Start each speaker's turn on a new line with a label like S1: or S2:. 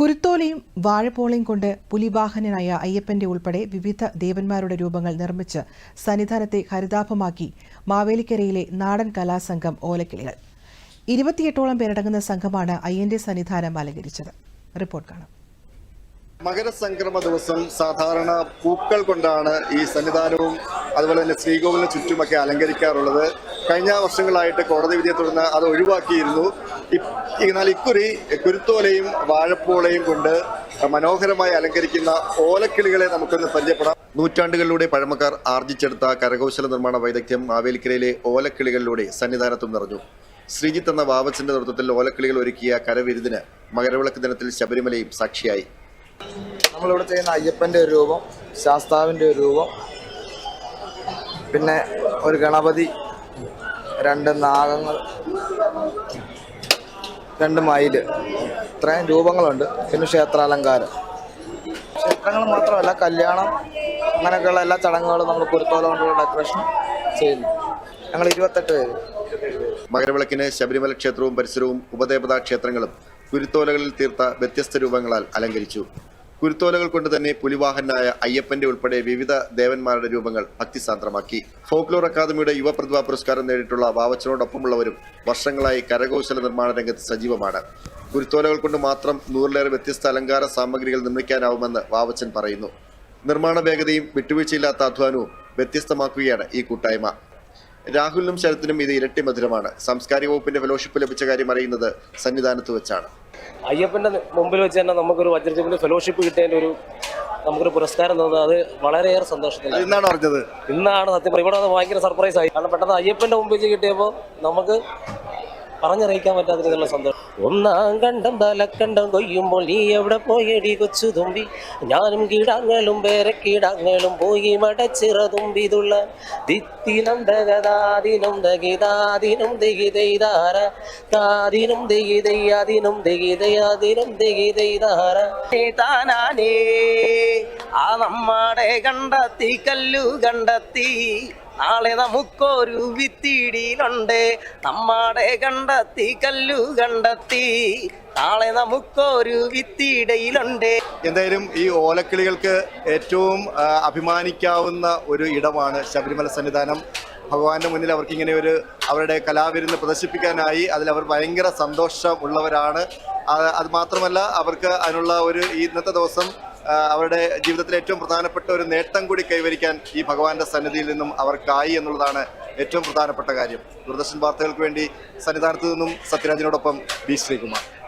S1: കുരുത്തോലയും വാഴപ്പോളയും കൊണ്ട് പുലിവാഹനനായ അയ്യപ്പന്റെ ഉൾപ്പെടെ വിവിധ ദേവന്മാരുടെ രൂപങ്ങൾ നിർമ്മിച്ച് സന്നിധാനത്തെ ഹരിതാഭമാക്കി മാവേലിക്കരയിലെ നാടൻ കലാസംഘം ഓലക്കിളികൾ. ഇരുപത്തിയെട്ടോളം പേരടങ്ങുന്ന സംഘമാണ് അയ്യന്റെ സന്നിധാനം അലങ്കരിച്ചത്. റിപ്പോർട്ട് കാണാം.
S2: മകരസംക്രമ ദിവസം സാധാരണ പൂക്കൾ കൊണ്ടാണ് ഈ സന്നിധാനവും അതുപോലെ തന്നെ ശ്രീകോവിലിന് ചുറ്റുമൊക്കെ അലങ്കരിക്കാറുള്ളത്. കഴിഞ്ഞ വർഷങ്ങളായിട്ട് കോടതി വിധിയെ തുടർന്ന് അത് ഒഴിവാക്കിയിരുന്നു. എന്നാൽ ഇക്കുറി കുരുത്തോലയും വാഴപ്പോളയും കൊണ്ട് മനോഹരമായി അലങ്കരിക്കുന്ന ഓലക്കിളികളെ നമുക്കൊന്ന് പരിചയപ്പെടാം. നൂറ്റാണ്ടുകളിലൂടെ പഴമക്കാർ ആർജിച്ചെടുത്ത കരകൗശല നിർമ്മാണ വൈദഗ്ധ്യം മാവേലിക്കരയിലെ ഓലക്കിളികളിലൂടെ സന്നിധാനത്തും നിറഞ്ഞു. ശ്രീജിത്ത് എന്ന വാവച്ചിന്റെ നേതൃത്വത്തിൽ ഓലക്കിളികൾ ഒരുക്കിയ കരവിരുദിന് മകരവിളക്ക് ദിനത്തിൽ ശബരിമലയും സാക്ഷിയായി.
S3: നമ്മളിവിടെ ചെയ്യുന്ന അയ്യപ്പന്റെ ഒരു രൂപം ശാസ്താവിന്റെ ഒരു രൂപം പിന്നെ ഒരു ഗണപതി രണ്ട് നാഗങ്ങൾ രണ്ട് മയിൽ ഇത്രയും രൂപങ്ങളുണ്ട്. പിന്നെ ക്ഷേത്രാലങ്കാരം. ക്ഷേത്രങ്ങൾ മാത്രമല്ല കല്യാണം അങ്ങനെയൊക്കെയുള്ള എല്ലാ ചടങ്ങുകളും നമ്മൾ കുരുത്തോല കൊണ്ടുള്ള ഡെക്കറേഷൻ ചെയ്യുന്നു. ഞങ്ങൾ ഇരുപത്തെട്ട് പേര്.
S2: മകരവിളക്കിന് ശബരിമല ക്ഷേത്രവും പരിസരവും ഉപദേവതാ ക്ഷേത്രങ്ങളും കുരുത്തോലകളിൽ തീർത്ത വ്യത്യസ്ത രൂപങ്ങളാൽ അലങ്കരിച്ചു. കുരുത്തോലകൾ കൊണ്ട് തന്നെ പുലിവാഹനായ അയ്യപ്പന്റെ ഉൾപ്പെടെ വിവിധ ദേവന്മാരുടെ രൂപങ്ങൾ ഭക്തിസാന്ദ്രമാക്കി. ഫോക്ലോർ അക്കാദമിയുടെ യുവപ്രതിഭാ പുരസ്കാരം നേടിയിട്ടുള്ള വാവച്ചനോടൊപ്പമുള്ളവരും വർഷങ്ങളായി കരകൗശല നിർമ്മാണ രംഗത്ത് സജീവമാണ്. കുരുത്തോലകൾ കൊണ്ട് മാത്രം നൂറിലേറെ വ്യത്യസ്ത അലങ്കാര സാമഗ്രികൾ നിർമ്മിക്കാനാവുമെന്ന് വാവച്ചൻ പറയുന്നു. നിർമ്മാണ വേഗതയും വിട്ടുവീഴ്ചയില്ലാത്ത അധ്വാനവും വ്യത്യസ്തമാക്കുകയാണ് ഈ കൂട്ടായ്മ. രാഹുലിനും ശരത്തിനും ഇത് ഇരട്ടി മധുരമാണ്. സാംസ്കാരിക വകുപ്പിന്റെ ഫെലോഷിപ്പ് ലഭിച്ച കാര്യം അറിയുന്നത് സന്നിധാനത്ത് വെച്ചാണ്.
S4: അയ്യപ്പന്റെ മുമ്പിൽ വെച്ച് തന്നെ നമുക്കൊരു വജ്രജീവിന്റെ ഫെലോഷിപ്പ് കിട്ടിയതിന്റെ ഒരു നമുക്കൊരു പുരസ്കാരം തന്നത് അത് വളരെയേറെ സന്തോഷത്തിലാണ്.
S2: എന്നാണ് അറിഞ്ഞത്?
S4: ഇന്നാണ് സത്യം. ഇവിടെ ഭയങ്കര സർപ്രൈസ് ആയി കാരണം പെട്ടെന്ന് അയ്യപ്പന്റെ മുമ്പിൽ കിട്ടിയപ്പോ കിട്ടിയപ്പോൾ നമുക്ക് പറഞ്ഞറിയിക്കാൻ പറ്റാത്ത രീതിയിലുള്ള സന്തോഷം. ഒന്നാം കണ്ടം തലക്കണ്ടം കൊയ്യുമ്പോൾ നീ എവിടെ പോയടി കൊച്ചു തുമ്പി? ഞാനും കീടാങ്ങളും വേറെ കീടാങ്ങളും പോയി മടച്ചിറ തുമ്പിതുള്ള ദിത്തിനം ദഗതാദിനും ദഗിതാദിനും ദഗിതൈതാര. താദിനും ദഗിതയ്യാദിനം ദഗിതയാദിനം ദഗിതൈതാര. താനാനേ ആ നമ്മടെ കണ്ടെത്തി കല്ലു കണ്ടെത്തി. നാളെ നമുക്കൊരു വിത്തിടിയിലുണ്ട്. നമ്മടെ കണ്ടെത്തി കല്ലു കണ്ടെത്തി. നാളെ നമുക്കൊരു വിത്തിടയിലുണ്ട്
S2: എന്തായാലും ഈ ഓലക്കിളികൾക്ക് ഏറ്റവും അഭിമാനിക്കാവുന്ന ഒരു ഇടമാണ് ശബരിമല സന്നിധാനം. ഭഗവാന്റെ മുന്നിൽ അവർക്ക് ഇങ്ങനെ ഒരു അവരുടെ കലാവിരുന്ന് പ്രദർശിപ്പിക്കാനായി അതിൽ അവർ ഭയങ്കര സന്തോഷം ഉള്ളവരാണ് അത് മാത്രമല്ല അവർക്ക് അതിനുള്ള ഒരു ഇന്നത്തെ ദിവസം അവരുടെ ജീവിതത്തിലെ ഏറ്റവും പ്രധാനപ്പെട്ട ഒരു നേട്ടം കൂടി കൈവരിക്കാൻ ഈ ഭഗവാന്റെ സന്നിധിയിൽ നിന്നും അവർക്കായി എന്നുള്ളതാണ് ഏറ്റവും പ്രധാനപ്പെട്ട കാര്യം. ദൂരദർശൻ വാർത്തകൾക്ക് വേണ്ടി സന്നിധാനത്ത് നിന്നും സത്യരാജിനോടൊപ്പം ബി ശ്രീകുമാർ.